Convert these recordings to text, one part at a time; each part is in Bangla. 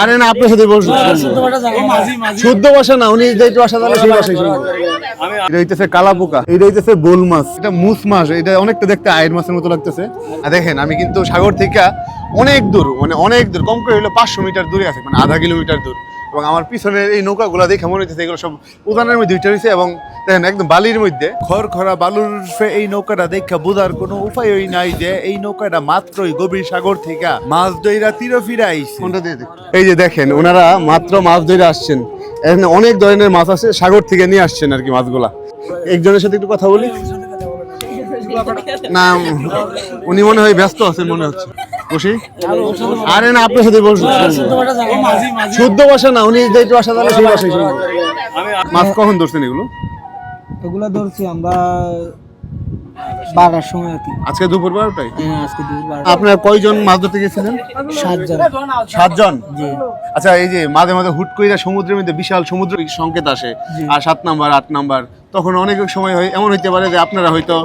আরে না আপনার সাথে বসুন শুদ্ধ ভাষা না উনি যেহেতু ভাষা জানে সেই ভাষাই এটা হইতেছে কালা পোকা এটা হইতেছে বোল মাছ। এটা মুস মাছ এটা অনেকটা দেখতে আয়ের মাছের মতো লাগতেছে। দেখেন আমি কিন্তু সাগর থেকে অনেক দূর মানে অনেক দূর কম করে হলো পাঁচশো মিটার দূরে আছে মানে আধা কিলোমিটার দূর। এবং আমার পিছনের এই নৌকাগুলো দেখে মনে হচ্ছে এগুলো সব উদানের মধ্যে দুইটা হয়েছে এবং দেখেন একদম বালির মধ্যে। খড়খড়া বালুর এই নৌকাটা দেখা বোঝার কোনো উপায়ই নাই যে এই নৌকাটা মাত্রই গভীর সাগর থেকে মাছ দইরা তীরে ফিরে আইছে। এই যে দেখেন ওনারা মাত্র মাছ ধরে আসছেন। এখানে অনেক ধরনের মাছ আছে সাগর থেকে নিয়ে আসছেন আর কি মাছগুলা। একজনের সাথে একটু কথা বলি। না উনি মনে হয় ব্যস্ত আছেন মনে হচ্ছে। বসি? আরে না আপনার সাথে বসুন শুদ্ধ ভাষা না উনি যেটা ভাষা জানে সেই মাছ কখন ধরছেন এগুলো? এগুলা ধরছি আমরা বারোটার সময় আর কি আজকে দুপুর বারোটায়? হ্যাঁ, আজকে দুপুর আপনার কয়জন মাছ ধরতে গেছিলেন? সাতজন। সাতজন? জি। আচ্ছা এই যে মাঝে মাঝে হুট করে সমুদ্রের মধ্যে বিশাল সমুদ্র সংকেত আসে। আর সাত নাম্বার আট নাম্বার তখন অনেক সময় হয় এমন হইতে পারে যে আপনারা হয়তো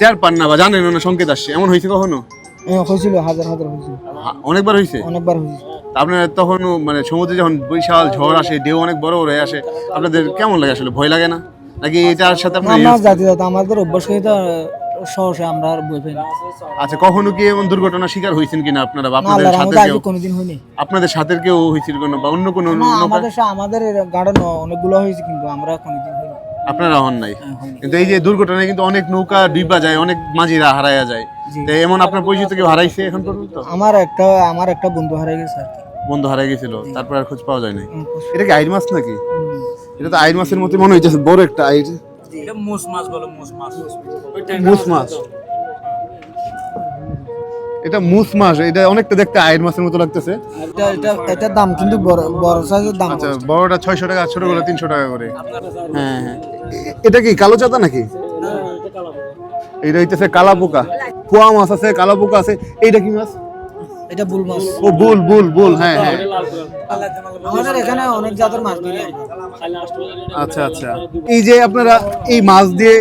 টের পান না বা জানেন না সংকেত আসছে। এমন হয়েছে কখনো? হ্যাঁ, হয়েছিল হাজার হাজার হয়েছিল। অনেকবার হয়েছে? অনেকবার হয়েছিল আপনার তখন মানে সমুদ্রে যখন বিশাল ঝড় আসে ঢেউ অনেক বড় হয়ে আসে আপনাদের কেমন লাগে আসলে? ভয় লাগে না? নাকি এটার সাথে আপনার জাতি জাতি আমাদের অভ্যাস হয়ে তো সহসে আমরা আর বই পাই না। আচ্ছা কখনো কি এমন দুর্ঘটনার শিকার হয়েছেন কিনা আপনারা বা আপনাদের সাথে কেউ? কোনোদিন হয়নি। আপনাদের সাথে কেউ হয়েছিল কোনো বা অন্য কোনো আমাদের আমাদের গার্ডেন অনেকগুলো হয়েছে কিন্তু আমরা কোনোদিন আপনারা হন নাই? হ্যাঁ, কিন্তু এই যে দুর্ঘটনায় কিন্তু অনেক নৌকা ডিব্বা যায় অনেক মাঝিরা হারায়া যায়। এমন আপনার পরিচিত কেউ হারাইছে এখন পর্যন্ত? আমার একটা আমার একটা বন্ধু হারিয়ে গেছে আর বন্ধু হারাই গেছিল তারপর আর খোঁজ পাওয়া যায় নাই এটা কি আইর মাছ নাকি? এটা তো আইর মাছের মতো মনে হইতেছে বড় একটা আইর এটা মোষ মাছ বলো মোষ মাছ। মুস মাছ। এটা মুস মাছ এটা অনেকটা দেখতে আইর মাছের মতো লাগতেছে। এটা এটা এটার দাম কিন্তু বড় বড় সাইজের দাম আচ্ছা বড়টা ছয়শো টাকা ছোটগুলো তিনশো টাকা করে। হ্যাঁ হ্যাঁ। এটা কি কালো চাতা নাকি? এটা হইতেছে কালা পোকা। পোয়া মাছ আছে কালা পোকা আছে। এইটা কি মাছ? এটা বুল মাছ। ও বুল বুল বুল হ্যাঁ হ্যাঁ। আমাদের এখানে অনেক জাতের মাছ ধরি আচ্ছা আচ্ছা। এই যে আপনারা এই মাছ দিয়ে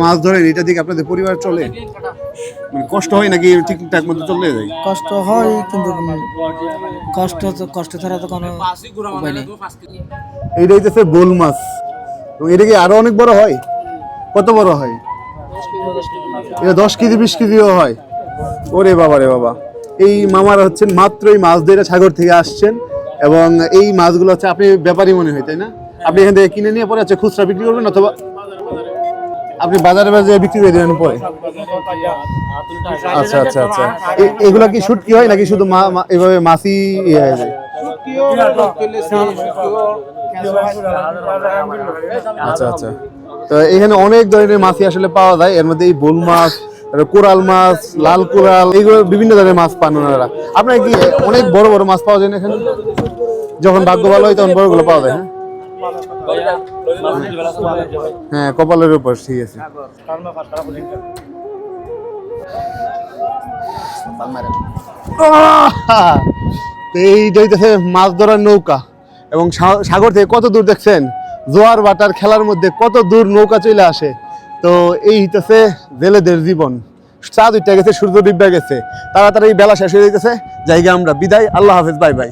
মাছ ধরেন এটা দিকে আপনাদের পরিবার চলে? মানে কষ্ট হয় নাকি ঠিকঠাক মতো চলে যায়? কষ্ট হয় কিন্তু কষ্ট তো- কষ্ট ছাড়া তো কোনো উপায় নেই। এইটা হইতেছে বোল মাছ। এবং এটা কি আরও অনেক বড় হয়? কত বড় হয়? এটা দশ কেজি বিশ কেজিও হয়। ওরে বাবা রে বাবা। এই মামারা হচ্ছেন মাত্র এই মাছ ধরে সাগর থেকে আসছেন এবং এই মাছগুলো হচ্ছে আপনি ব্যাপারই মনে হয় তাই না? আপনি এখান থেকে কিনে নিয়ে পরে হচ্ছে খুচরা বিক্রি করবেন অথবা আপনি বাজারে বাজারে বিক্রি করে দেবেন পরে? আচ্ছা আচ্ছা আচ্ছা। এ- এগুলা কি শুটকি হয় নাকি শুধু এভাবে মাছই ইয়ে হয়ে যায়? আচ্ছা আচ্ছা। তো এখানে অনেক ধরনের মাছই আসলে পাওয়া যায়। এর মধ্যে এই বোল মাছ কোরাল মাছ, লাল কোরাল, এইগুলো বিভিন্ন ধরনের মাছ পান ওনারা। আপনার কি অনেক বড় বড় মাছ পাওয়া যায় না এখানে? যখন ভাগ্য ভালো হয় তখন বড়গুলো পাওয়া যায় হ্যাঁ? হ্যাঁ কপালের উপর, ঠিক আছে! তো মাছ ধরার নৌকা। এবং সাগর থেকে কত দূর দেখছেন? জোয়ার বাটার খেলার মধ্যে কত দূর নৌকা চলে আসে। তো এই হইতেছে জেলেদের জীবন। চাঁদ উঠে গেছে, সূর্য ডিব্বা গেছে। তাড়াতাড়ি বেলা শেষ হয়ে গেছে জায়গা আমরা। বিদায়, আল্লাহ হাফেজ, বাই বাই।